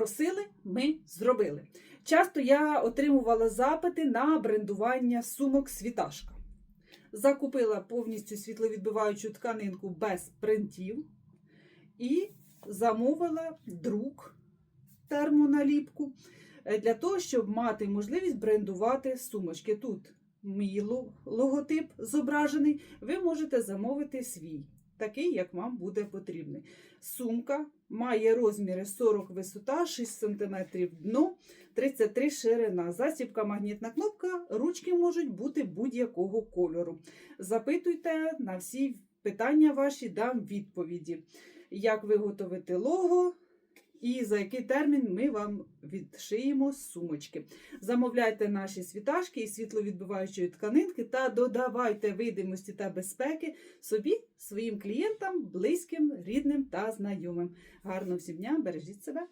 Просили, ми зробили. Часто я отримувала запити на брендування сумок світашка. Закупила повністю світловідбиваючу тканинку без принтів і замовила друк термоналіпку е, для того, щоб мати можливість брендувати сумочки. Тут мій логотип зображений. Ви можете замовити свій, такий, як вам буде потрібний. Сумка має розміри 40 висота, 6 см дно, 33 ширина. Засібка магнітна кнопка, ручки можуть бути будь-якого кольору. Запитуйте на всі питання ваші, дам відповіді. Як виготовити лого і за який термін ми вам відшиємо сумочки. Замовляйте наші світашки і світловідбиваючої тканинки та додавайте видимості та безпеки собі, своїм клієнтам, близьким, рідним та знайомим. Гарного всім дня, бережіть себе!